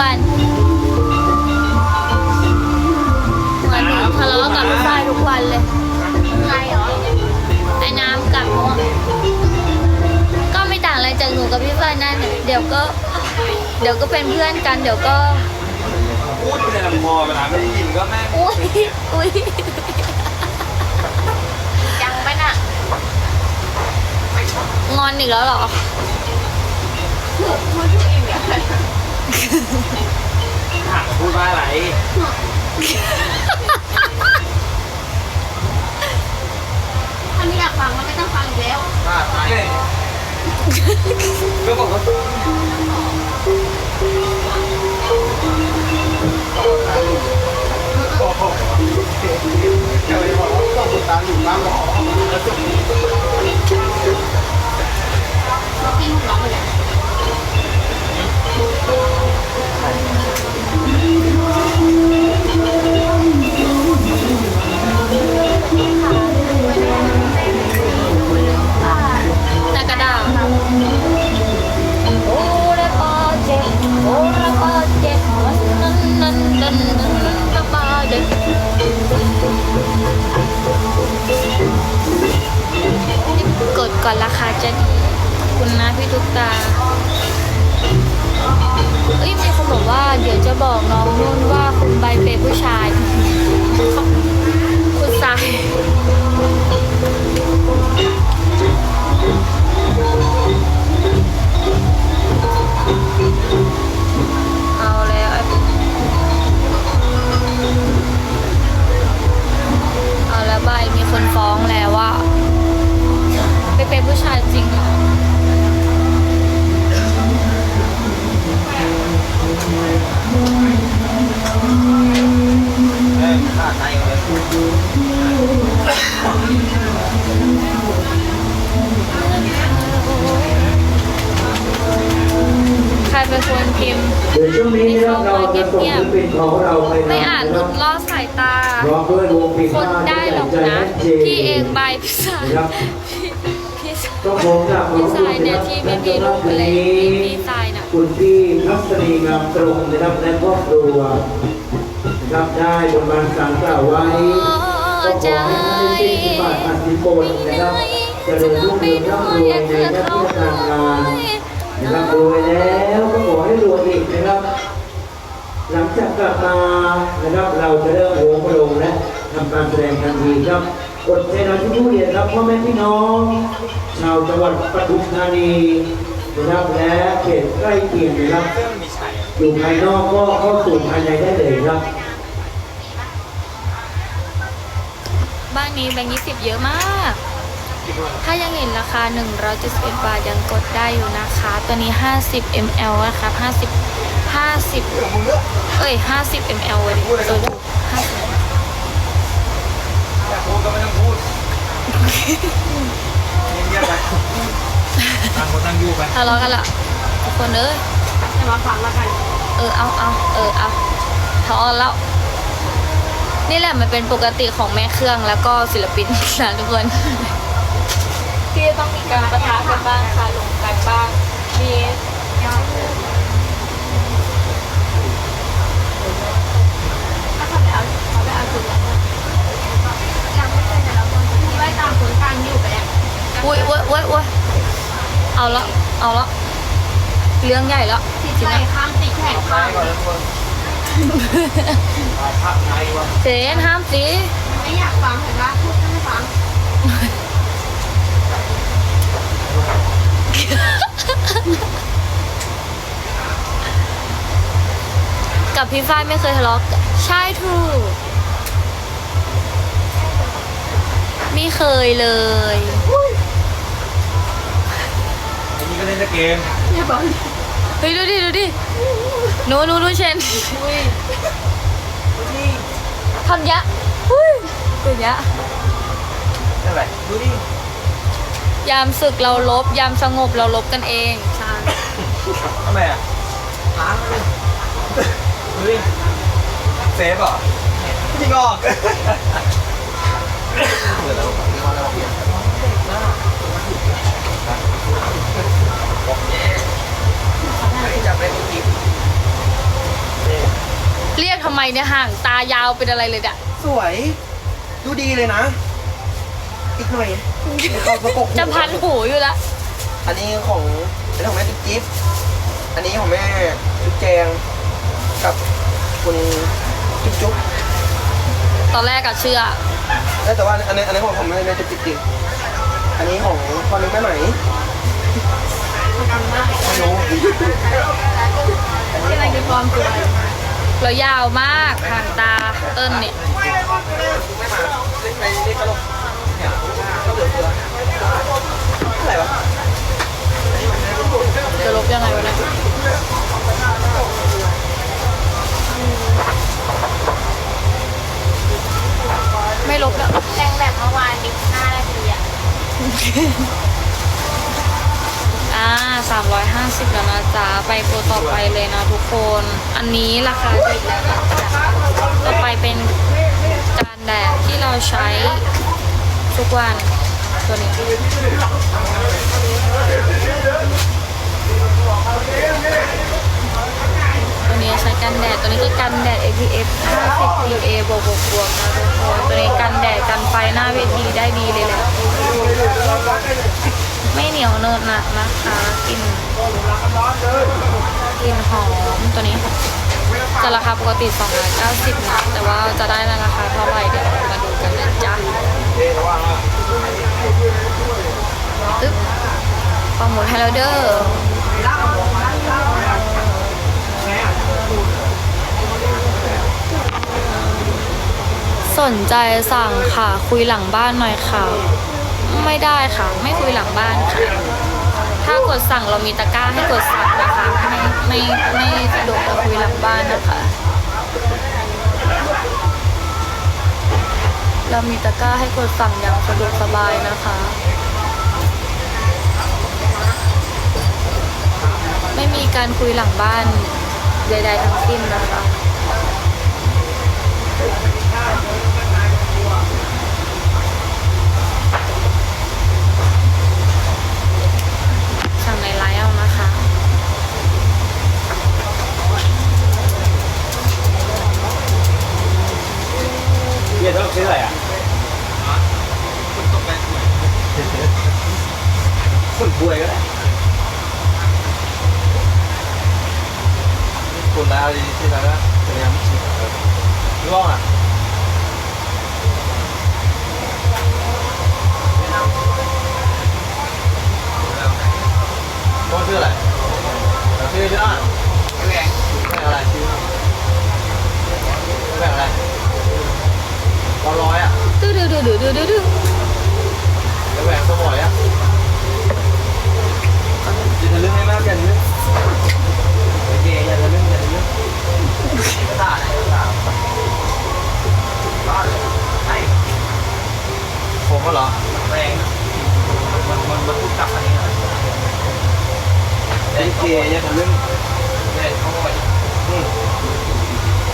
วน เหมือนหลาะกับลูกชายทุกวันเลย ใครเหรอ ไอ้น้ำกับโมก็ไม่ต่างอะไรจากหนูกับพี่เฟิร์นนั่นเดี๋ยวก็ เดี๋ยวก็เป็นเพื่อนกัน เดี๋ยวก็ พูดไยู่ในลำคอเวลาไม่ได้ยินก็แม่อุ้ยอุ้ยยังไปน่ะ งอนอีกแล้วเหรอ ถามพูดว่าอะไร ถ้าไม่อยากฟังก็ไม่ต้องฟังอีกแล้วว่าไปก็บอกว่า ก่อนราคาจะดีคุณนะพี่ตุ๊กตาเอ้ยมีคนบอกว่าเดี๋ยวจะบอกน้องนุ่นว่าคุณใบเป็นผู้ชายคุณสาย ปินของเราไปไม่อ่านหลุดลอดสายตาพร้อมด้วยวงปีคนห้าได้หรอกใจนะเจพี่เองใบพิสายนะครับพี่พี่สายต้องผมกับพี่สายเนี่ยที่ไม่มีลูกเลยพี่สายน่ะคุณพี่ทัศนีงามตรงนะครับและครอบครัวนะครับได้ประมาณสารกล่าวไว้ก็ขอให้ท่านได้ที่บาทอันสิบนนะครับเจะเริญรุ่งเรืองร่ำรวยในหน้าที่การงานนะครับรวยแล้วก็ขอให้รวยอีกนะครับ หลังจากกลับมานะครับเราจะเริ่มโหมพระลงและทำการแสดงทันทีครับกดใจนอนที่ผู้เรียนครับพ่อแม่พี่น้อง ชาวจังหวัดปทุมธานีนะครับและเขตใกล้เคียงนะครับเครื่องมีชัยอยู่ภายนอกก็เข้าสู่ภายในได้เลยครับบ้านนี้แบงค์ยี่สิบเยอะมาก ถ้ายังเห็นราคา 171 บาทยังกดได้อยู่นะคะ ตัวนี้ 50 ml นะครับ50 50 เอ้ย 50 ml เลยดิตัวนี้50อยากพูดก็ไม่ต้องพูดเงียบๆไปต่างคนต่างอยู่ไปทะเลาะกันละทุกคนเอ้ยจะมาฟังแล้วกัน เออ เอาเอาเออ เอาทะเลาะแล้วนี่แหละมันเป็นปกติของแม่เครื่องแล้วก็ศิลปินนะทุกคน ที่จะต้องมีการประทะกัน บ้างค่ะลงกันบ้าง มีถ้าเขาไปเอาเขาไปเอาจุดแล้วยังไม่เคยแต่ละคนที่ไว้ตามคนกลางอยู่ไปแล้วอุ้ยอุ้ยอุ้ยอุ้ยเอาละเอาละเรื่องใหญ่แล้วที่ใจข้ามติดแข่งไปข้ามก่อนทุกคนเอาภาพไหนวะเจนห้ามสิไม่อยากฟังเห็นปะ กับพี่ฝ้ายไม่เคยทะเลาะกันใช่ถูกไม่เคยเลยอันนี้ก็เล่นแต่เกมอย่าบอกเฮ้ยดูดิดูดิหนูหนูหนูเชนทำยะอุ้ยเป็นยะนั่นแหละดูดิยามศึกเราลบ ยามสงบเราลบกันเองใช่ ทำไมอะล้างเลยดูดิเซฟเหรอพี่งอกเดี๋ยวเราเปลี่ยนจับได้ทุกทีเรียกทำำไมเนี่ยห่างตายาวเป็นอะไรเลยเนี่ยสวย ดูดีเลยนะ อีกหน่อยเขาประกบจะพันหูอยู่แล้วอันนี้ของเป็นของแม่ติ๊กจิ๊บ อันนี้ของแม่จุ๊บแจงกับคุณจุ๊บจุ๊บตอนแรกอะเชื่อเอ้ยแต่ว่าอันนี้อันนี้ของผมแม่แม่จุ๊บจิ๊บจริงอันนี้ของพ่อนึงแม่ไหมไม่รู้ที่อะไรคือความสวยแล้วยาวมากห่างตาเติ้ลเนี่ยไม่มาเล่นไปเล่นตลกเนี่ยก็เหลือเฟืออะไรวะ จะลบยังไงวะเนี่ยไม่ลบแล้ว แรงแบบเมื่อวานดิห้านาทีอะ อ่าสามร้อยห้าสิบแล้วนะจ๊ะ ไปโปรต่อไปเลยนะทุกคน อันนี้ราคาดีแล้วนะจ๊ะต่อไปเป็นการแดดที่เราใช้ทุกวันตัวนี้ นี้ใช้กันแดด ตัวนี้ก็กันแดด SPF 50 PA บวกบวกบวกนะทุกคนตัวนี้กันแดดกันไฟหน้าเวทีได้ดีเลยแหละ ไม่เหนียวเนินหนักนะคะกลิ่นกลิ่นหอม ตัวนี้จะราคาปกติ 290นะแต่ว่าจะได้ในราคาเท่าไหร่เดี๋ยวมาดูกันนะจ๊ะตึ๊บฟังหมดให้แล้วเด้อ สนใจสั่งค่ะ คุยหลังบ้านหน่อยค่ะ ไม่ได้ค่ะ ไม่คุยหลังบ้านค่ะ ถ้ากดสั่งเรามีตะกร้าให้กดสั่งนะคะ ไม่ไม่ไม่สะดวกจะคุยหลังบ้านนะคะ เรามีตะกร้าให้กดสั่งอย่างสะดวกสบายนะคะ ไม่มีการคุยหลังบ้านใดๆทั้งสิ้นนะคะ คุณแล้วดีที่แล้วก็จะยังไม่ชิมร่วงอะร่วงชื่ออะไรชื่อชื่อ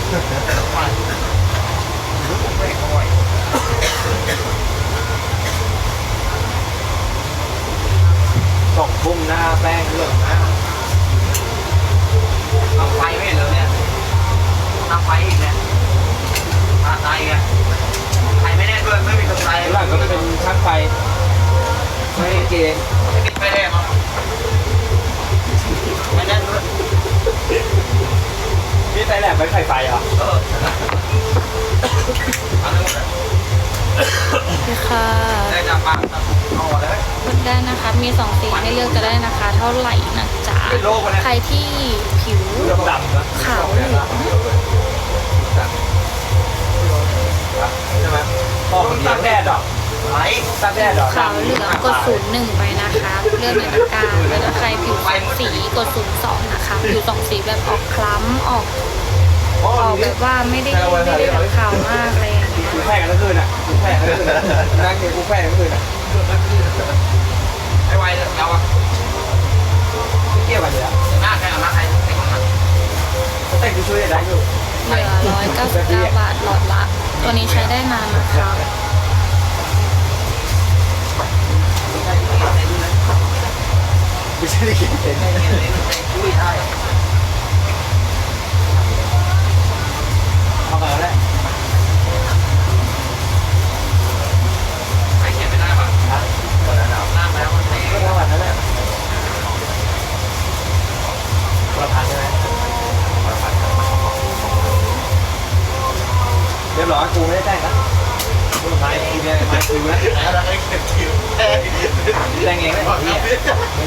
ไม่เขาบ่อยตกพุ่มหน้าแป้งเรื่องนะเอาไฟไม่เห็นแล้วเนี่ยทำไฟอีกเนี่ยมาตายอะไฟไม่แน่ด้วยไม่มีกำไรหลังก็เป็นช่างไฟไม่เกณฑ์ไม่ติดไฟแดงหร มีสองสีให้เลือกจะได้นะคะ เท่าไหร่นะจ๊ะเป็นโรคปะเนี่ยใครที่ผิวดำๆนะขาวเหลืองใช่ไหมพ่อคนเดียวตากแดดหรอไรตากแดดหรอขาวเหลืองกดศูนย์หนึ่งไปนะคะเลือกในตะกร้าแล้วก็ใครผิวสองสีกดศูนย์สองนะคะผิวสองสีแบบออกคล้ำออกออกแบบว่าไม่ได้ไม่ได้แบบขาวมากอะไรอย่างเงี้ยกูแพ้กันทั้งคืนอะกูแพ้กันทั้งคืนนั่งเดี๋ยวกูแพ้กันทั้งคืนอะ ไอ้ไวเนี่ยเราอะเกี่ยวกันเลยอะหน้าใครเอาหน้าใครแต่งของมันแต่งกูช่วยได้อยู่เหลือร้อยเก้าสิบเก้าบาทหลอดละ ตัวนี้ใช้ได้นานนะคะไม่ใช่ได้กินเป็นช่วยได้บ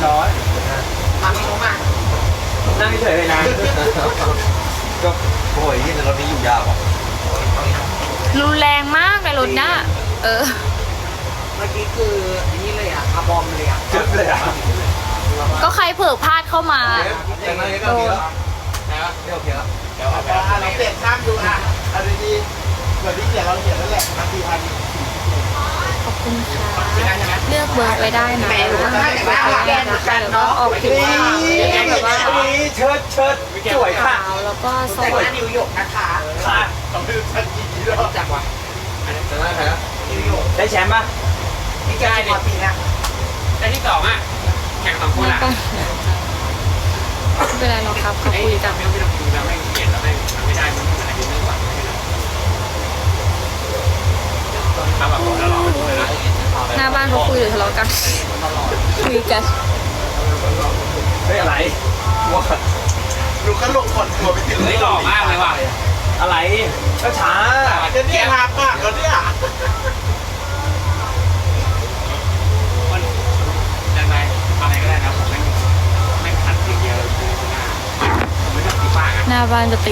ร้อยมาไม่รู้มานั่งเฉยเลยนะก็โอ้ยที่รถนี้อยู่ยาวอะรุนแรงมากในรถน่ะเออ เมื่อกี้คืออันนี้เลยอะอาบอมเลยอะจึ๊บเลยอะก็ใครเผลอพลาดเข้ามาแต่งมาเลยก็โอเคแล้วไม่โอเคแล้วเดี๋ยวเอาไปเราเปลี่ยนข้ามดูอะเอาดีๆเหมือนที่เขียนเราเขียนนั่นแหละมาสี่พันขอบ คุณค่ะเลือกเบอร์ไว้ได้นะเลือกเบอร์ไว้ได้นะคะแล้วก็ออกผิวขาวแบบว่านี้เชิดเชิดสวยค่ะขาวแล้วก็สแต่งวยหน้านิวยอร์กนะคะค่ะต้องดูทันทีด้วยจังวะอันนี้จะได้ใครนะนิวยอร์กได้แชมป์ป่ะนี่แกได้ปีนะได้ที่สองอะแข่งสองคนแล้วอะก็ไม่เป็นไรหรอกครับเขาคุยกันไม่ต้องไม่ต้องดูแล้วไม่เขียนแล้วไม่ไม่ได้มันอายุไม่กว่าทำแบบผมแล้ว หรอเลยนะหน้าบ้านเขาคุยหรือทะเลาะกัน คุยกันเฮ้ยอะไรว่าดูขลุ่มคนตัวไปถึงเฮ้ยหล่อมากเลยว่ะ อะไร ก็ช้าจะเนี่ยหาปากแล้วเนี่ยมันยังไงอะไรก็ได้นะผมไม่ไม่ขัดอย่างเดียวเลยคือหน้าผมไม่ต้องตีปากอะหน้าบ้านจะติด